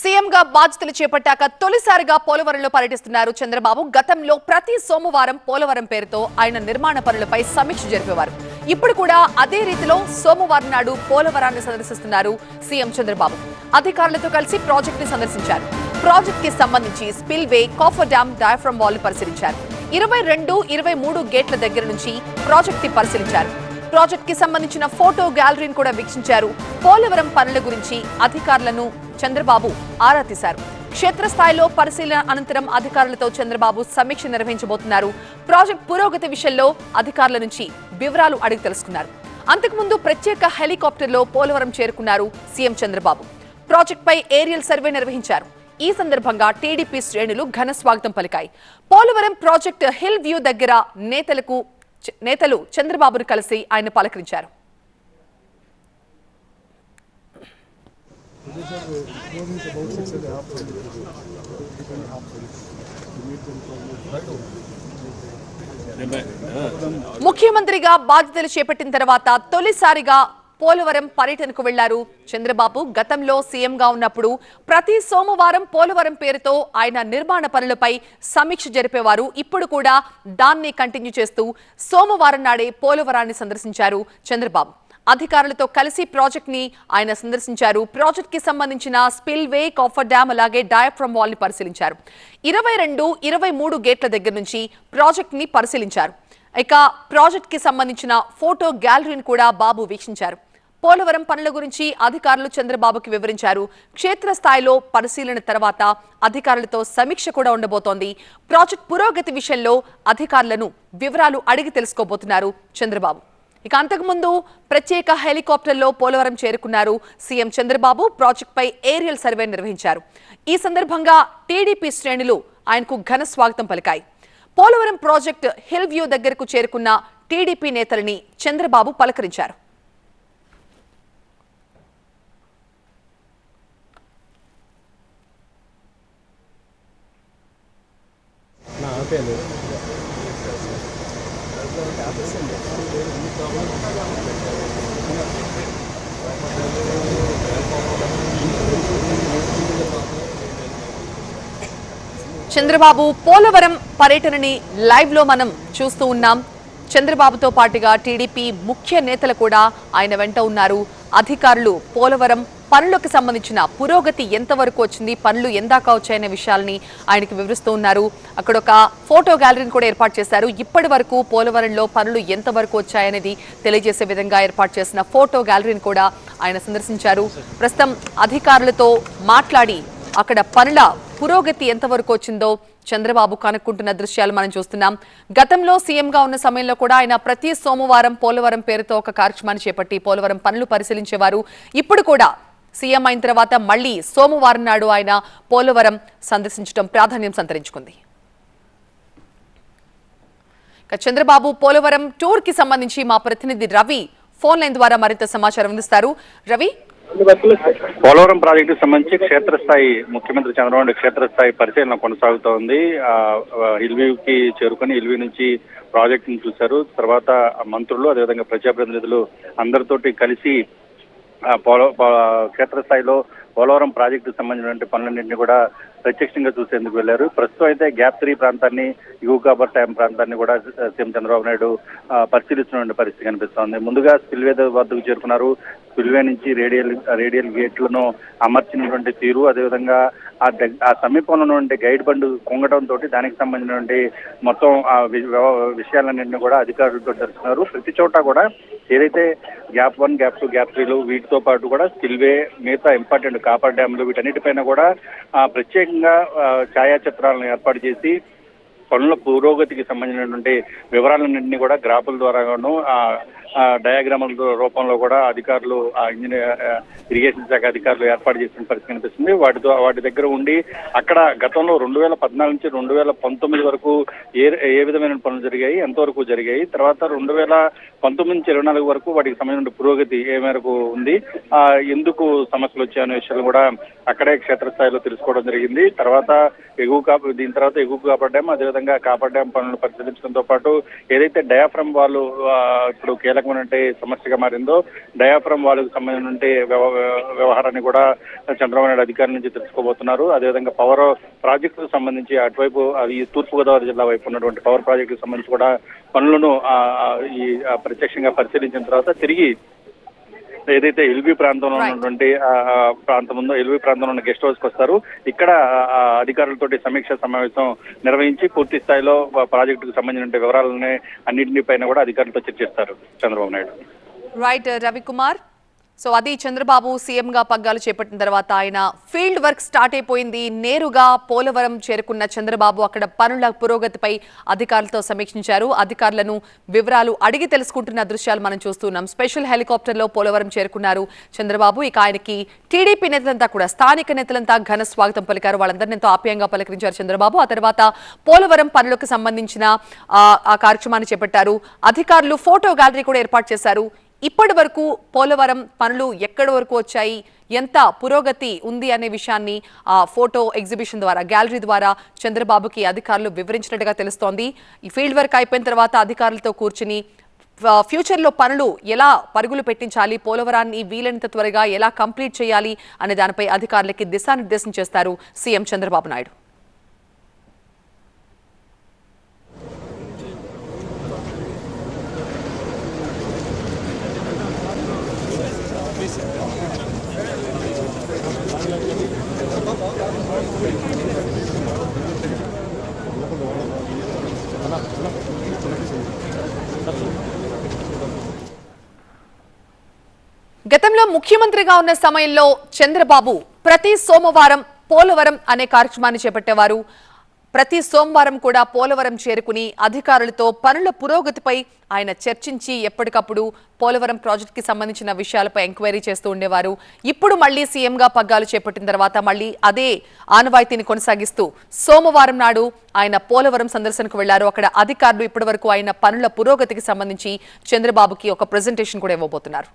సీఎంగా బాధ్యతలు చేపట్టాక తొలిసారిగా పోలవరంలో పర్యటిస్తున్నారు చంద్రబాబు. గతంలో ప్రతి సోమవారం పోలవరం పేరుతో ఆయన నిర్మాణ పనులపై సమీక్ష జరిపేవారు. ఇప్పుడు కూడా అదే రీతిలో సోమవారం నాడు పోలవరాన్ని సందర్శిస్తున్నారు సీఎం చంద్రబాబు. అధికారులతో కలిసి ప్రాజెక్ట్ని సందర్శించారు. ప్రాజెక్ట్కి సంబంధించి spillway coffer dam diaphragm wall పరిశీలించారు. ఇరవై రెండు ఇరవై మూడు గేట్ల దగ్గర నుంచి ప్రాజెక్ట్ని పరిశీలించారు. ప్రాజెక్ట్కి సంబంధించిన ఫోటో గ్యాలరీని కూడా వీక్షించారు. పోలవరం పనుల గురించి అధికారులను చంద్రబాబు ఆరా తీశారు. క్షేత్రస్థాయిలో పరిశీలన అనంతరం అధికారులతో చంద్రబాబు సమీక్ష నిర్వహించబోతున్నారు. ప్రాజెక్ట్ పురోగతి విషయంలో అధికారుల నుంచి వివరాలు అడిగి తెలుసుకున్నారు. అంతకుముందు ప్రత్యేక హెలికాప్టర్లో పోలవరం చేరుకున్నారు సీఎం చంద్రబాబు. ప్రాజెక్టుపై ఏరియల్ సర్వే నిర్వహించారు. ఈ సందర్భంగా టీడీపీ శ్రేణులు ఘన స్వాగతం పలికాయి. పోలవరం ప్రాజెక్టు హిల్ వ్యూ దగ్గర నేతలకు నేతలు చంద్రబాబును కలిసి ఆయన పలకరించారు. ముఖ్యమంత్రిగా బాధ్యతలు చేపట్టిన తర్వాత తొలిసారిగా పోలవరం పర్యటనకు వెళ్ళారు. చంద్రబాబు గతంలో సీఎంగా ఉన్నప్పుడు ప్రతి సోమవారం పోలవరం పేరుతో ఆయన నిర్మాణ పనులపై సమీక్ష జరిపేవారు. ఇప్పుడు కూడా దాన్ని కంటిన్యూ చేస్తూ సోమవారం నాడే పోలవరాన్ని సందర్శించారు చంద్రబాబు. అధికారులతో కలిసి ప్రాజెక్ట్ని ఆయన సందర్శించారు. ప్రాజెక్ట్కి సంబంధించిన స్పిల్ వే కాఫర్ డ్యామ్ అలాగే డయాఫ్రమ్ వాల్ని పరిశీలించారు. ఇరవై రెండు ఇరవై మూడు గేట్ల దగ్గర నుంచి ప్రాజెక్ట్ని పరిశీలించారు. ఇక ప్రాజెక్ట్కి సంబంధించిన ఫోటో గ్యాలరీని కూడా బాబు వీక్షించారు. పోలవరం పనుల గురించి అధికారులు చంద్రబాబుకి వివరించారు. క్షేత్రస్థాయిలో పరిశీలన తర్వాత అధికారులతో సమీక్ష కూడా ఉండబోతోంది. ప్రాజెక్ట్ పురోగతి విషయంలో అధికారులను వివరాలు అడిగి తెలుసుకోబోతున్నారు చంద్రబాబు. ఇక అంతకుముందు ప్రత్యేక హెలికాప్టర్లో పోలవరం చేరుకున్నారు సీఎం చంద్రబాబు. ప్రాజెక్టుపై ఏరియల్ సర్వే నిర్వహించారు. ఈ సందర్భంగా టీడీపీ శ్రేణులు ఆయనకు ఘన స్వాగతం పలికాయి. పోలవరం ప్రాజెక్టు హిల్ వ్యూ దగ్గరకు చేరుకున్న టీడీపీ నేతలని చంద్రబాబు పలకరించారు. చంద్రబాబు పోలవరం పర్యటనని లైవ్లో మనం చూస్తూ ఉన్నాం. చంద్రబాబుతో పాటుగా టీడీపీ ముఖ్య నేతలు కూడా ఆయన వెంట ఉన్నారు. అధికారులు పోలవరం పనులకు సంబంధించిన పురోగతి ఎంతవరకు వచ్చింది పనులు ఎందాక వచ్చాయనే విషయాల్ని ఆయనకి వివరిస్తూ ఉన్నారు. అక్కడ ఒక ఫోటో గ్యాలరీని కూడా ఏర్పాటు చేశారు. ఇప్పటి వరకు పోలవరంలో పనులు ఎంతవరకు వచ్చాయనేది తెలియజేసే విధంగా ఏర్పాటు చేసిన ఫోటో గ్యాలరీని కూడా ఆయన సందర్శించారు. ప్రస్తుతం అధికారులతో మాట్లాడి అక్కడ పనుల పురోగతి ఎంతవరకు వచ్చిందో చంద్రబాబు కనుక్కుంటున్న దృశ్యాలు మనం చూస్తున్నాం. గతంలో సీఎంగా ఉన్న సమయంలో కూడా ఆయన ప్రతి సోమవారం పోలవరం పేరుతో ఒక కార్యక్రమాన్ని చేపట్టి పోలవరం పనులు పరిశీలించేవారు. ఇప్పుడు కూడా సీఎం అయిన తర్వాత మళ్ళీ సోమవారం నాడు ఆయన పోలవరం సందర్శించడం ప్రాధాన్యం సంతరించుకుంది. చంద్రబాబు పోలవరం టూర్కి సంబంధించి మా ప్రతినిధి రవి ఫోన్ లైన్ ద్వారా మరింత సమాచారం అందిస్తారు. రవి? పోలవరం ప్రాజెక్టు సంబంధించి క్షేత్రస్థాయి ముఖ్యమంత్రి చంద్రబాబు నాయుడు క్షేత్రస్థాయి పరిశీలన కొనసాగుతోంది ఆ, చేరుకొని ఇల్వి నుంచి ప్రాజెక్టును చూశారు. తర్వాత మంత్రులు అదేవిధంగా ప్రజాప్రతినిధులు అందరితోటి కలిసి పోల క్షేత్రస్థాయిలో పోలవరం ప్రాజెక్టుకు సంబంధించినటువంటి పనులన్నింటినీ కూడా ప్రత్యక్షంగా చూసేందుకు వెళ్ళారు ప్రస్తుతం అయితే గ్యాప్ త్రీ ప్రాంతాన్ని యూకాబర్ డ్యామ్ ప్రాంతాన్ని కూడా సీఎం చంద్రబాబు నాయుడు ఆ, పరిశీలిస్తున్న పరిస్థితి కనిపిస్తోంది ముందుగా స్పిల్వే వద్దకు చేరుకున్నారు. స్పిల్వే నుంచి రేడియల్ రేడియల్ గేట్లను అమర్చినటువంటి తీరు అదేవిధంగా ఆ దగ్- ఆ సమీపంలో ఉన్నటువంటి గైడ్ బండ్ కుంగటంతో దానికి సంబంధించినటువంటి మొత్తం ఆ విషయాలన్నింటినీ కూడా అధికారులతో తెలుసుకున్నారు ప్రతి చోట కూడా ఏదైతే gap one gap two gap త్రీలు వీటితో పాటు కూడా స్పిల్వే మిగతా ఇంపార్టెంట్ కాపర్ డ్యామ్లు వీటన్నిటిపైన కూడా ఆ, ప్రత్యేకంగా ఛాయాచిత్రాలను ఏర్పాటు చేసి పనుల పురోగతికి సంబంధించినటువంటి వివరాలన్నింటినీ కూడా గ్రాఫుల ద్వారాను డయాగ్రాముల రూపంలో కూడా అధికారులు ఆ ఇంజనీర్ ఇరిగేషన్ శాఖ అధికారులు ఏర్పాటు చేసిన పరిస్థితి కనిపిస్తుంది. వాటితో వాటి దగ్గర ఉండి అక్కడ గతంలో రెండు వేల పద్నాలుగు నుంచి రెండు వేల పంతొమ్మిది వరకు ఏ ఏ విధమైన పనులు జరిగాయి ఎంతవరకు జరిగాయి తర్వాత రెండు వేల పంతొమ్మిది నుంచి ఇరవై నాలుగు వరకు వాటికి సంబంధించిన పురోగతి ఏ మేరకు ఉంది ఆ ఎందుకు సమస్యలు వచ్చాయనే విషయాలు కూడా అక్కడే క్షేత్రస్థాయిలో తెలుసుకోవడం జరిగింది. తర్వాత ఎగువ కాపు దీని తర్వాత ఎగువ కాపాడ్డాం అదేవిధంగా కాపాడ్డాం పనులను పరిశీలించడంతో పాటు ఏదైతే డయాఫ్రమ్ వాళ్ళు ఇప్పుడు కీలక కీలకమైన సమస్యగా మారిందో డయాఫ్రమ్ వాళ్ళకు సంబంధించిన వ్యవ- వ్యవహారాన్ని కూడా చంద్రబాబు నాయుడు అధికారుల నుంచి తెలుసుకోబోతున్నారు. అదేవిధంగా పవర్ ప్రాజెక్టుకు సంబంధించి అటువైపు అది ఈ తూర్పుగోదావరి జిల్లా వైపు ఉన్నటువంటి పవర్ ప్రాజెక్టుకు సంబంధించి కూడా పనులను ఈ ప్రత్యక్షంగా పరిశీలించిన తర్వాత తిరిగి ఏదైతే ఎల్బీ ప్రాంతంలో. ఉన్నటువంటి ప్రాంతం ఉందో ఎల్బీ ప్రాంతంలో ఉన్న గెస్ట్ హౌస్కి వస్తారు. ఇక్కడ అధికారులతోటి సమీక్ష సమావేశం నిర్వహించి పూర్తి స్థాయిలో ప్రాజెక్టుకు సంబంధించిన వివరాలని అన్నింటినీ పైన కూడా అధికారులతో చర్చిస్తారు చంద్రబాబు నాయుడు. రైట్ రవికుమార్. సో అది చంద్రబాబు సీఎంగా పగ్గాలు చేపట్టిన తర్వాత ఆయన ఫీల్డ్ వర్క్ స్టార్ట్ అయిపోయింది. నేరుగా పోలవరం చేరుకున్న చంద్రబాబు అక్కడ పనుల పురోగతిపై అధికారులతో సమీక్షించారు. అధికారులను వివరాలు అడిగి తెలుసుకుంటున్న దృశ్యాలు మనం చూస్తున్నాం. స్పెషల్ హెలికాప్టర్లో పోలవరం చేరుకున్నారు చంద్రబాబు. ఇక ఆయనకి టీడీపీ నేతలంతా కూడా స్థానిక నేతలంతా ఘన స్వాగతం పలికారు. వాళ్ళందరినీ ఎంతో ఆప్యాయంగా పలకరించారు చంద్రబాబు. ఆ తర్వాత పోలవరం పనులకు సంబంధించిన ఆ, కార్యక్రమాన్ని చేపట్టారు. అధికారులు ఫోటో గ్యాలరీ కూడా ఏర్పాటు చేశారు. ఇప్పటి వరకు పోలవరం పనులు ఎక్కడి వరకు వచ్చాయి? ఎంత పురోగతి ఉంది అనే విషయాన్ని ఆ ఫోటో ఎగ్జిబిషన్ ద్వారా గ్యాలరీ ద్వారా చంద్రబాబుకి అధికారులు వివరించినట్టుగా తెలుస్తోంది. ఈ ఫీల్డ్ వర్క్ అయిపోయిన తర్వాత అధికారులతో కూర్చుని ఫ్యూచర్లో పనులు ఎలా పరుగులు పెట్టించాలి? పోలవరాన్ని వీలైనంత త్వరగా ఎలా కంప్లీట్ చేయాలి? అనే దానిపై అధికారులకి దిశానిర్దేశం చేస్తారు సీఎం చంద్రబాబు నాయుడు. గతంలో ముఖ్యమంత్రిగా ఉన్న సమయంలో చంద్రబాబు ప్రతి సోమవారం పోలవరం అనే కార్యక్రమాన్ని చేపట్టేవారు. ప్రతి సోమవారం కూడా పోలవరం చేరుకుని అధికారులతో పనుల పురోగతిపై ఆయన చర్చించి ఎప్పటికప్పుడు పోలవరం ప్రాజెక్టుకి సంబంధించిన విషయాలపై ఎంక్వైరీ చేస్తూ ఉండేవారు. ఇప్పుడు మళ్ళీ సీఎంగా పగ్గాలు చేపట్టిన తర్వాత మళ్ళీ అదే ఆనవాయితీని కొనసాగిస్తూ సోమవారం నాడు ఆయన పోలవరం సందర్శనకు వెళ్ళారు. అక్కడ అధికారులు ఇప్పటివరకు ఆయన పనుల పురోగతికి సంబంధించి చంద్రబాబుకి ఒక ప్రజెంటేషన్ కూడా ఇవ్వబోతున్నారు.